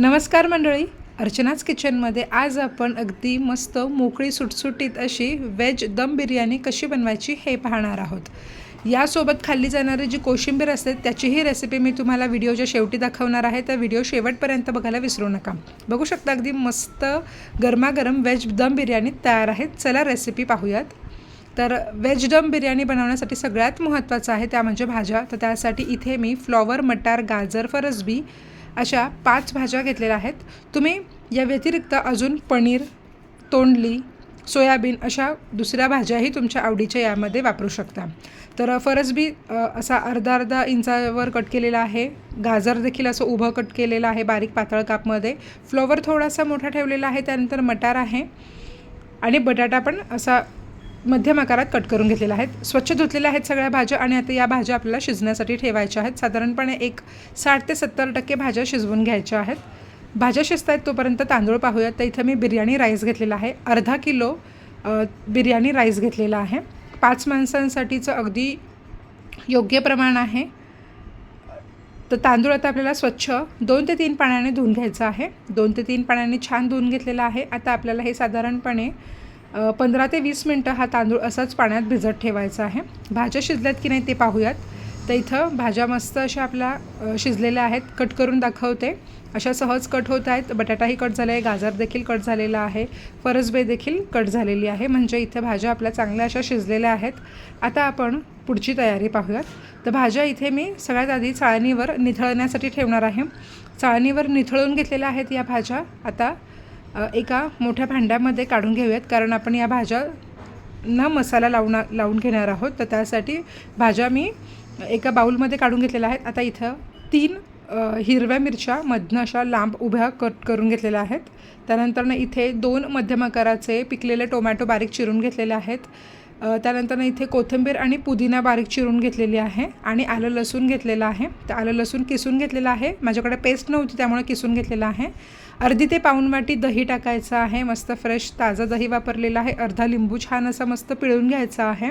नमस्कार मंडळी. अर्चनाच किचनमध्ये आज आपण अगदी मस्त मोकळी सुटसुटीत अशी व्हेज दम बिर्याणी कशी बनवायची हे पाहणार आहोत. यासोबत खाल्ली जाणारी जी कोशिंबीर असते त्याचीही रेसिपी मी तुम्हाला व्हिडिओच्या शेवटी दाखवणार आहे. तर व्हिडिओ शेवटपर्यंत बघायला विसरू नका. बघू शकता अगदी मस्त गरमागरम व्हेज दम बिर्याणी तयार आहे. चला रेसिपी पाहूयात. तर व्हेज दम बिर्याणी बनवण्यासाठी सगळ्यात महत्त्वाचं आहे त्या म्हणजे भाज्या. तर त्यासाठी इथे मी फ्लॉवर मटार गाजर फरसबी अशा पाच भाज्या घेतलेल्या आहेत. तुम्ही या व्यतिरिक्त अजून पनीर तोंडली सोयाबीन अशा दुसऱ्या भाज्याही तुमच्या आवडीच्या यामध्ये वापरू शकता. तर फरसबी असा अर्धा अर्धा इंचावर कट केलेला आहे. गाजर देखील असं उभं कट केलेलं आहे बारीक पातळ कापमध्ये. फ्लॉवर थोडासा मोठा ठेवलेला आहे त्यानंतर मटार आहे. आणि बटाटा पण असा मध्यम आकारात कट करून घेतलेल्या आहेत. स्वच्छ धुतलेल्या आहेत सगळ्या भाज्या आणि आता या भाज्या आपल्याला शिजण्यासाठी ठेवायच्या आहेत. साधारणपणे एक साठ ते सत्तर टक्के भाज्या शिजवून घ्यायच्या आहेत. भाज्या शिजत आहेत तोपर्यंत तांदूळ पाहूयात. तर इथं मी बिर्याणी राईस घेतलेला आहे. अर्धा किलो बिर्याणी राईस घेतलेला आहे. पाच माणसांसाठीचं अगदी योग्य प्रमाण आहे. तर तांदूळ आता आपल्याला स्वच्छ दोन ते तीन पाण्याने धुवून घ्यायचं आहे. दोन ते तीन पाण्याने छान धुवून घेतलेलं आहे. आता आपल्याला हे साधारणपणे पंधरा ते वीस मिनटं हा तांदूळ असाच पाण्यात भिजत ठेवायचा आहे. भाज्या शिजल्यात की नाही ते पाहूयात. तर इथं भाज्या मस्त अशा आपल्या शिजलेल्या आहेत. कट करून दाखवते. अशा सहज कट होत आहेत. बटाटाही कट झाला आहे. गाजर देखील कट झालेला आहे. फरसबे देखील कट झालेली आहे. म्हणजे इथे भाज्या आपल्या चांगल्या अशा शिजलेल्या आहेत. आता आपण पुढची तयारी पाहूयात. तर भाज्या इथे मी सगळ्यात आधी चाळणीवर निथळण्यासाठी ठेवणार आहे. चाळणीवर निथळून घेतलेल्या आहेत या भाज्या. आता एका मोठ्या भांड्यामध्ये काढून घेऊयात कारण आपण या भाज्या ना मसाला लावून लावून घेणार आहोत. तर त्यासाठी भाज्या मी एका बाऊलमध्ये काढून घेतलेल्या आहेत. आता इथं तीन हिरव्या मिरच्या मधनं अशा लांब उभ्या कट करून घेतलेल्या आहेत. त्यानंतरनं इथे दोन मध्यम आकाराचे पिकलेले टोमॅटो बारीक चिरून घेतलेले आहेत. त्यानंतरनं इथे कोथिंबीर आणि पुदिना बारीक चिरून घेतलेली आहे आणि आलं लसूण घेतलेलं आहे. तर आलं लसूण किसून घेतलेलं आहे. माझ्याकडे पेस्ट नव्हती त्यामुळे किसून घेतलेलं आहे. अर्धी ते पाऊण वाटी दही टाकायचं आहे मस्त फ्रेश ताजं दही वापरलेलं आहे. अर्धा लिंबू छान असा मस्त पिळून घ्यायचा आहे.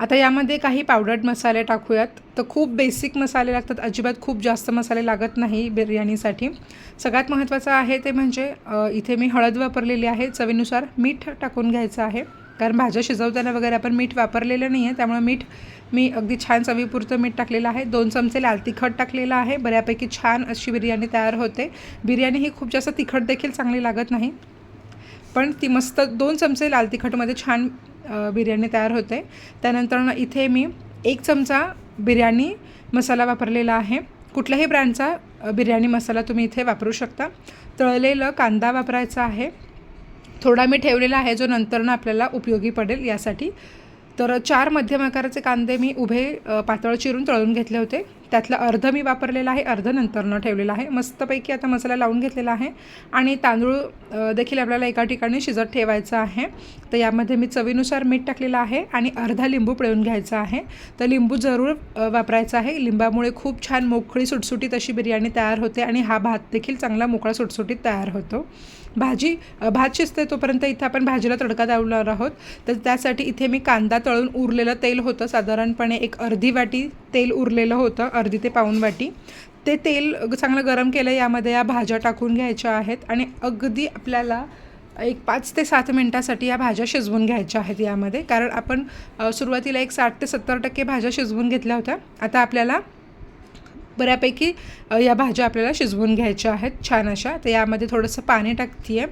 आता यामध्ये काही पावडर्ड मसाले टाकूयात. तर खूप बेसिक मसाले लागतात. अजिबात खूप जास्त मसाले लागत नाही बिर्याणीसाठी. सगळ्यात महत्त्वाचं आहे ते म्हणजे इथे मी हळद वापरलेली आहे. चवीनुसार मीठ टाकून घ्यायचं आहे. कारण भाज्या शिजवताना वगैरे आपण मीठ वापरलेलं नाही आहे त्यामुळे मीठ मी अगदी छान चवीपुरतं मीठ टाकलेलं आहे. दोन चमचे लाल तिखट टाकलेलं आहे. बऱ्यापैकी छान अशी बिर्याणी तयार होते. बिर्याणी ही खूप जास्त तिखट देखील चांगली लागत नाही. पण ती मस्त दोन चमचे लाल तिखटमध्ये छान बिर्याणी तयार होते. त्यानंतर इथे मी एक चमचा बिर्याणी मसाला वापरलेला आहे. कुठल्याही ब्रँडचा बिर्याणी मसाला तुम्ही इथे वापरू शकता. तळलेलं कांदा वापरायचा आहे. थोडा मी ठेवलेला आहे जो नंतरनं आपल्याला उपयोगी पडेल यासाठी. तर चार मध्यम आकाराचे कांदे मी उभे पातळ चिरून तळून घेतले होते. त्यातलं अर्ध मी वापरलेलं आहे अर्ध नंतरनं ठेवलेलं आहे. मस्तपैकी आता मसाला लावून घेतलेला आहे. आणि तांदूळ देखील आपल्याला एका ठिकाणी शिजत ठेवायचं आहे. तर यामध्ये मी चवीनुसार मीठ टाकलेलं आहे आणि अर्धा लिंबू पिळून घ्यायचा आहे. तर लिंबू जरूर वापरायचा आहे. लिंबामुळे खूप छान मोकळी सुटसुटीत अशी बिर्याणी तयार होते आणि हा भात देखील चांगला मोकळा सुटसुटीत तयार होतो. भाजी भात शिजते तोपर्यंत इथे आपण भाजीला तडका लावणार आहोत. तर त्यासाठी इथे मी कांदा तळून उरलेलं तेल होतं. साधारणपणे एक अर्धी वाटी तेल उरलेलं होतं अर्धी ते पाऊन वाटी. ते तेल चांगलं गरम केलं यामध्ये या भाज्या टाकून घ्यायच्या आहेत आणि अगदी आपल्याला एक पाच ते सात मिनटासाठी या भाज्या शिजवून घ्यायच्या आहेत यामध्ये. कारण आपण सुरुवातीला एक साठ ते सत्तर टक्के भाज्या शिजवून घेतल्या होत्या. आता आपल्याला बऱ्यापैकी या भाज्या आपल्याला शिजवून घ्यायच्या आहेत छान अशा. तर यामध्ये थोडंसं पाणी टाकते आहे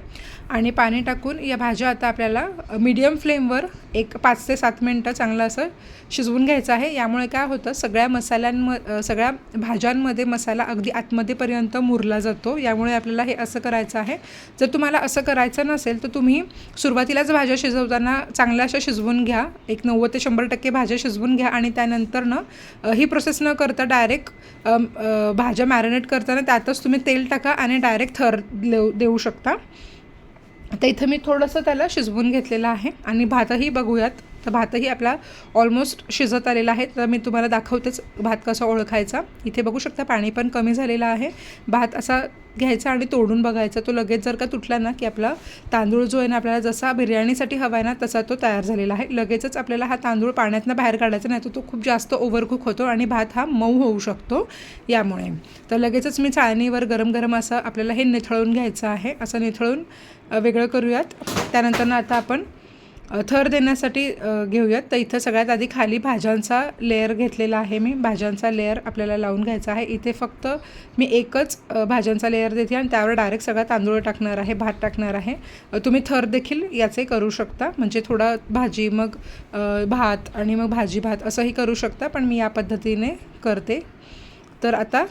आणि पाणी टाकून या भाज्या आता आपल्याला मीडियम फ्लेमवर एक पाच ते सात मिनटं चांगलं असं शिजवून घ्यायचं आहे. यामुळे काय होतं सगळ्या मसाल्यांम सगळ्या भाज्यांमध्ये मसाला अगदी आतमध्येपर्यंत मुरला जातो. यामुळे आपल्याला हे असं करायचं आहे. जर तुम्हाला असं करायचं नसेल तर तुम्ही सुरुवातीलाच भाज्या शिजवताना चांगल्या अशा शिजवून घ्या. एक नव्वद ते शंभर टक्के भाज्या शिजवून घ्या आणि त्यानंतरनं ही प्रोसेस न करता डायरेक्ट भाज्या मॅरिनेट करताना त्यातच तुम्ही तेल टाका आणि डायरेक्ट थर देऊ देऊ शकता. आता इथं मी थोडंसं त्याला शिजवून घेतलेलं आहे आणि भातही बघूयात. तर भातही आपला ऑलमोस्ट शिजत आलेला आहे. तर मी तुम्हाला दाखवतेच भात कसा ओळखायचा. इथे बघू शकता पाणी पण कमी झालेलं आहे. भात असा घ्यायचा आणि तोडून बघायचा. तो लगेच जर का तुटला ना की आपला तांदूळ जो आहे ना आपल्याला जसा बिर्याणीसाठी हवा आहे ना तसा तो तयार झालेला आहे. लगेचच आपल्याला हा तांदूळ पाण्यातनं बाहेर काढायचा नाही तर तो खूप जास्त ओव्हरकुक होतो आणि भात हा मऊ होऊ शकतो यामुळे. तर लगेचच मी चाळणीवर गरम गरम असं आपल्याला हे निथळून घ्यायचं आहे. असं निथळून वेगळं करूयात. त्यानंतरनं आता आपण थर देण्यासाठी घेऊयात. तर इथं सगळ्यात आधी खाली भाज्यांचा लेअर घेतलेला आहे मी. भाज्यांचा लेअर आपल्याला लावून घ्यायचा आहे. इथे फक्त मी एकच भाज्यांचा लेअर देते आणि त्यावर डायरेक्ट सगळा तांदूळ टाकणार आहे भात टाकणार आहे. तुम्ही थर देखील याचे करू शकता. म्हणजे थोडा भाजी मग भात आणि मग भाजी भात असंही करू शकता पण मी या पद्धतीने करते. तर आता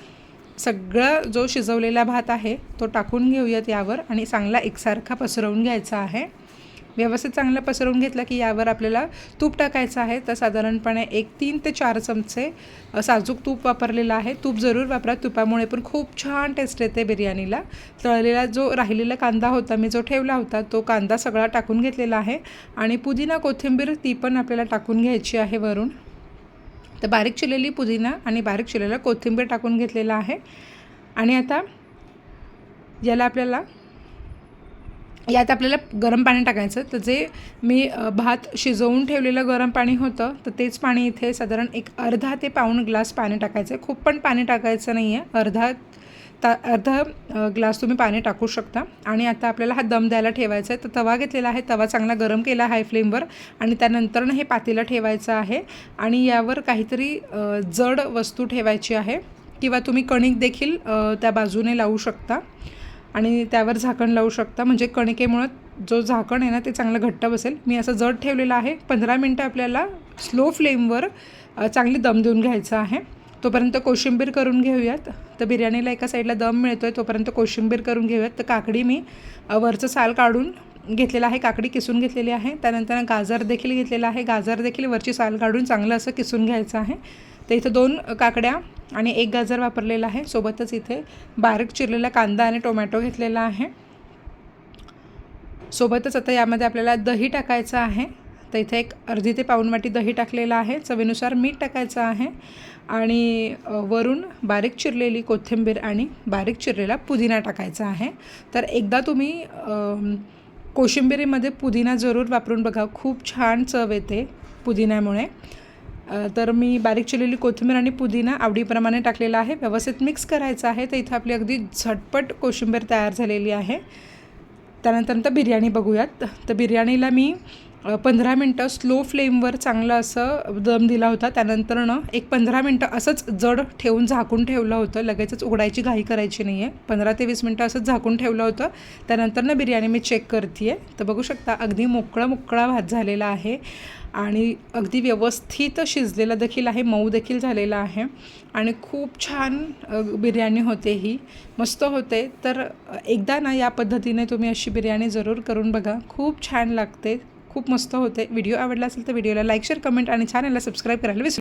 सगळा जो शिजवलेला भात आहे तो टाकून घेऊयात यावर आणि चांगला एकसारखा पसरवून घ्यायचा आहे. व्यवस्थित चांगलं पसरवून घेतलं की यावर आपल्याला तूप टाकायचं आहे. तर साधारणपणे एक तीन ते चार चमचे साजूक तूप वापरलेलं आहे. तूप जरूर वापरा. तुपामुळे पण खूप छान टेस्ट येते बिर्याणीला. तळलेला जो राहिलेला कांदा होता मी जो ठेवला होता तो कांदा सगळा टाकून घेतलेला आहे. आणि पुदिना कोथिंबीर ती पण आपल्याला टाकून घ्यायची आहे वरून. तर बारीक चिरलेली पुदिना आणि बारीक चिरलेला कोथिंबीर टाकून घेतलेला आहे. आणि आता याला आपल्याला यात आपल्याला गरम पाणी टाकायचं तर जे मी भात शिजवून ठेवलेलं गरम पाणी होतं तर तेच पाणी इथे साधारण एक अर्धा ते पाऊण ग्लास पाणी टाकायचं. आहे खूप पण पाणी टाकायचं नाही आहे अर्धा ता अर्धा ग्लास तुम्ही पाणी टाकू शकता. आणि आता आपल्याला हा दम द्यायला ठेवायचा आहे. तर तवा घेतलेला आहे. तवा चांगला गरम केला हाय फ्लेमवर. आणि त्यानंतरनं हे पातेलं ठेवायचं आहे. आणि यावर काहीतरी जड वस्तू ठेवायची आहे. किंवा तुम्ही कणिक देखील त्या बाजूने लावू शकता. आणि त्यावर झाकण लावू शकता. म्हणजे कणिकेमुळं जो झाकण आहे ना ते चांगलं घट्ट बसेल. मी असं जड ठेवलेलं आहे. पंधरा मिनटं आपल्याला स्लो फ्लेमवर चांगली दम देऊन घ्यायचं आहे. तोपर्यंत कोशिंबीर करून घेऊयात. तर बिर्याणीला एका साईडला दम मिळतो आहे तोपर्यंत कोशिंबीर करून घेऊयात. तर काकडी मी वरचं साल काढून घेतलेलं आहे काकडी किसून घेतलेली आहे. त्यानंतर गाजर देखील घेतलेलं आहे. गाजर देखील वरची साल काढून चांगलं असं किसून घ्यायचं आहे. तर इथं दोन काकड्या आणि एक गाजर वापरलेला आहे. सोबतच इथे बारीक चिरलेला कांदा आणि टोमॅटो घेतलेला आहे. सोबतच आता यामध्ये आपल्याला दही टाकायचं आहे. तर इथे एक अर्धी ते पाऊण वाटी दही टाकलेलं आहे. चवीनुसार मीठ टाकायचं आहे. आणि वरून बारीक चिरलेली कोथिंबीर आणि बारीक चिरलेला पुदिना टाकायचा आहे. तर एकदा तुम्ही कोशिंबिरीमध्ये पुदिना जरूर वापरून बघा. खूप छान चव येते पुदिन्यामुळे. तर मी बारीक चिरलेली कोथिंबीर आणि पुदिना आवडीप्रमाणे टाकलेला आहे. व्यवस्थित मिक्स करायचं आहे. तर इथं आपली अगदी झटपट कोशिंबीर तयार झालेली आहे. त्यानंतर तर बिर्याणी बघूयात. तर बिर्याणीला मी पंधरा मिनटं स्लो फ्लेमवर चांगलं असं दम दिला होता. त्यानंतरनं एक पंधरा मिनटं असंच जड ठेवून झाकून ठेवलं होतं. लगेचच उघडायची घाई करायची नाही आहे पंधरा ते वीस मिनटं असंच झाकून ठेवलं होतं. त्यानंतरनं बिर्याणी मी चेक करते आहे तर बघू शकता अगदी मोकळा मोकळा भात झालेला आहे आणि अगदी व्यवस्थित शिजलेला देखील आहे. मऊ देखील झालेला आहे. आणि खूप छान बिर्याणी होते ही. मस्त होते. तर एकदा ना या पद्धतीने तुम्ही अशी बिर्याणी जरूर करून बघा. खूप छान लागते. खूप मस्त होते. व्हिडिओ आवडला असेल तर व्हिडिओला लाईक शेअर कमेंट आणि चॅनलला सबस्क्राईब करायला विसरू